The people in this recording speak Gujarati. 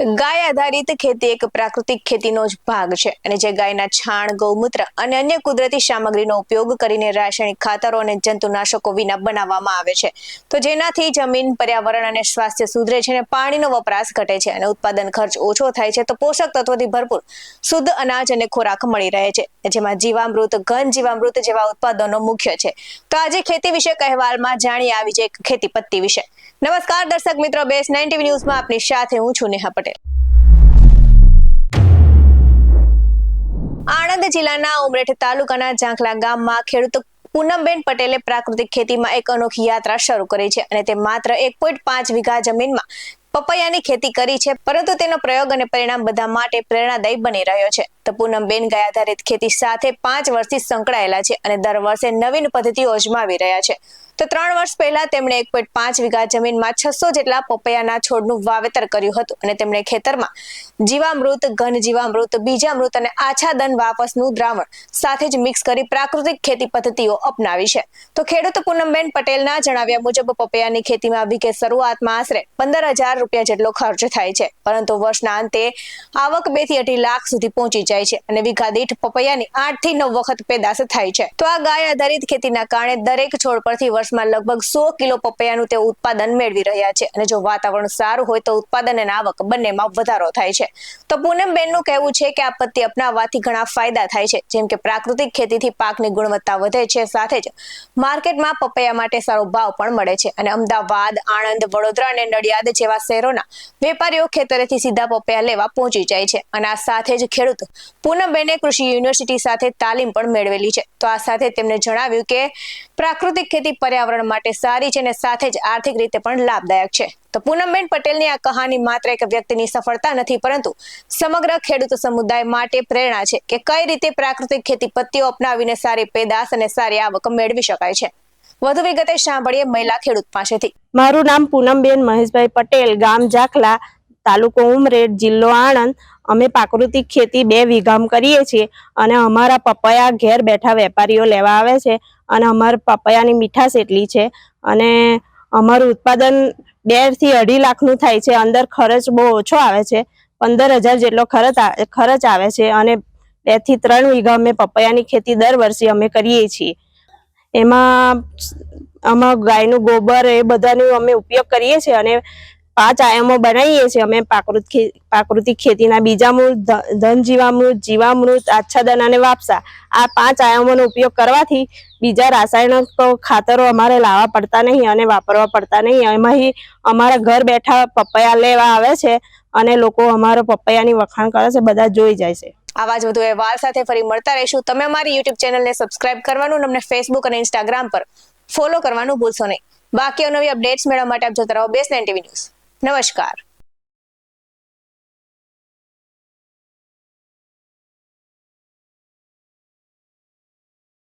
ગાય આધારિત ખેતી એક પ્રાકૃતિક ખેતીનો જ ભાગ છે અને જે ગાયના છાણ, ગૌમૂત્ર અને અન્ય કુદરતી સામગ્રીનો ઉપયોગ કરીને રાસાયણિક ખાતરો અને જંતુનાશકો વિના બનાવવામાં આવે છે. તો જેનાથી જમીન, પર્યાવરણ અને સ્વાસ્થ્ય સુધરે છે અને પાણીનો વપરાશ ઘટે છે અને ઉત્પાદન ખર્ચ ઓછો થાય છે તો પોષક તત્વોથી ભરપૂર શુદ્ધ અનાજ અને ખોરાક મળી રહે છે. જેમાં જીવામૃત, ઘન જીવામૃત જેવા ઉત્પાદનો મુખ્ય છે. તો આજે ખેતી વિશે અહેવાલમાં જાણીએ આવી છે ખેતી પત્તી વિશે. નમસ્કાર દર્શક મિત્રો, બેસ નાઇન ન્યૂઝમાં આપની સાથે હું છું નેહા આણંદ જિલ્લાના ઉમરેઠ તાલુકાના ઝાંખલા ગામમાં ખેડૂત પૂનમબેન પટેલે પ્રાકૃતિક ખેતીમાં એક અનોખી યાત્રા શરૂ કરી છે અને તે માત્ર એક પોઈન્ટ પાંચ વીઘા જમીનમાં પપૈયાની ખેતી કરી છે, પરંતુ તેનો પ્રયોગ અને પરિણામ બધા માટે પ્રેરણાદાયી બની રહ્યો છે. તો પૂનમબેન ગયા આધારિત ખેતી સાથે પાંચ વર્ષથી સંકળાયેલા છે અને દર વર્ષે નવીન પદ્ધતિઓ અજમાવી રહ્યા છે. તો ત્રણ વર્ષ પહેલા તેમણે એક પોઈન્ટ પાંચ વીઘા જમીનમાં છસો જેટલા પપૈયાના છોડનું વાવેતર કર્યું હતું અને તેમણે ખેતરમાં જીવામૃત ઘન જીવામૃત બીજામૃત અને આછાદન વાપસનું દ્રાવણ સાથે જ મિક્સ કરી પ્રાકૃતિક ખેતી પદ્ધતિઓ અપનાવી છે. તો ખેડૂત પૂનમબેન પટેલના જણાવ્યા મુજબ પપૈયાની ખેતીમાં વીઘે શરૂઆતમાં આશરે પંદર હજાર રૂપિયા જેટલો ખર્ચ થાય છે. પરંતુ વર્ષના અંતે આવક બેથી અઢી લાખ સુધી પહોંચી જાય છે અને વીઘા દીઠ પપૈયાની આઠથી નવ વખત પેદાશ થાય છે. તો આ ગાય આધારિત ખેતીના કારણે દરેક છોડ પરથી વર્ષમાં લગભગ સો કિલો પપૈયાનું તે ઉત્પાદન મેળવી રહ્યા છે. અને જો વાતાવરણ સારું હોય તો ઉત્પાદન અને આવક બંનેમાં વધારો થાય છે. તો પૂનમબેનનું કહેવું છે કે આ પદ્ધતિ અપનાવવાથી ઘણા ફાયદા થાય છે. જેમ કે પ્રાકૃતિક ખેતીથી પાકની ગુણવત્તા વધે છે, સાથે જ માર્કેટમાં પપૈયા માટે સારો ભાવ પણ મળે છે. અને અમદાવાદ, આણંદ, વડોદરા અને નડિયાદ જેવા શહેરોના વેપારીઓ ખેતરેથી સીધા પપૈયા લેવા પહોંચી જાય છે. અને આ સાથે જ ખેડૂત પૂનમબેને કૃષિ યુનિવર્સિટી સાથે તાલીમ પણ મેળવેલી છે. તો આ સાથે તેમણે જણાવ્યું કે પ્રાકૃતિક ખેતી પર્યાવરણ માટે સારી છે અને સાથે જ આર્થિક રીતે પણ લાભદાયક છે. તો પૂનમબેન પટેલની આ કહાની માત્ર એક વ્યક્તિની સફળતા નથી, પરંતુ સમગ્ર ખેડૂત સમુદાય માટે પ્રેરણા છે કે કઈ રીતે પ્રાકૃતિક ખેતી પદ્ધતિઓ અપનાવીને સારી પેદાશ અને સારી આવક મેળવી શકાય છે. વધુ વિગતે સાંભળીએ મહિલા ખેડૂત પાસેથી. મારું નામ પૂનમબેન મહેશભાઈ પટેલ, ગામ જાખલા, તાલુકો ઉમરેડ, જિલ્લો આણંદ. અમે પ્રાકૃતિક ખેતી બે વીઘામાં કરીએ છીએ અને અમારા પપૈયા ઘેર બેઠા વેપારીઓ લેવા આવે છે અને અમારા પપૈયાની મીઠાશ એટલી છે અને અમારું ઉત્પાદન બેથી અઢી લાખનું થાય છે. અંદર ખર્ચ બહુ ઓછો આવે છે. પંદર હજાર જેટલો ખર્ચ ખર્ચ આવે છે અને બેથી ત્રણ વીઘા અમે પપૈયાની ખેતી દર વર્ષે અમે કરીએ છીએ. એમાં આમાં ગાયનું ગોબર એ બધાનો અમે ઉપયોગ કરીએ છીએ અને પાંચ આયામો બનાવીએ છીએ. અમે પ્રાકૃત પ્રાકૃતિક ખેતીના બીજામૃત ધન જીવામૃત જીવામૃત, આચ્છાદન અને વાપસા. આ પાંચ આયામોનો ઉપયોગ કરવાથી બીજા રાસાયણિક ખાતરો અમારે લાવવા પડતા નહીં અને વાપરવા પડતા નહીં. એમાંથી અમારા ઘર બેઠા પપૈયા લેવા આવે છે અને લોકો અમારા પપૈયાની વખાણ કરે છે, બધા જોઈ જાય છે. આવા જ વધુ અહેવાલ સાથે ફરી મળતા રહીશું. તમે અમારી યુટ્યુબ ચેનલને સબસ્ક્રાઇબ કરવાનું અમને ફેસબુક અને ઇન્સ્ટાગ્રામ પર ફોલો કરવાનું ભૂલશો નહીં. બાકી નવી અપડેટ્સ મેળવવા માટે આપ જોતા રહો બેસ નાઇન ન્યૂઝ નમસ્કાર.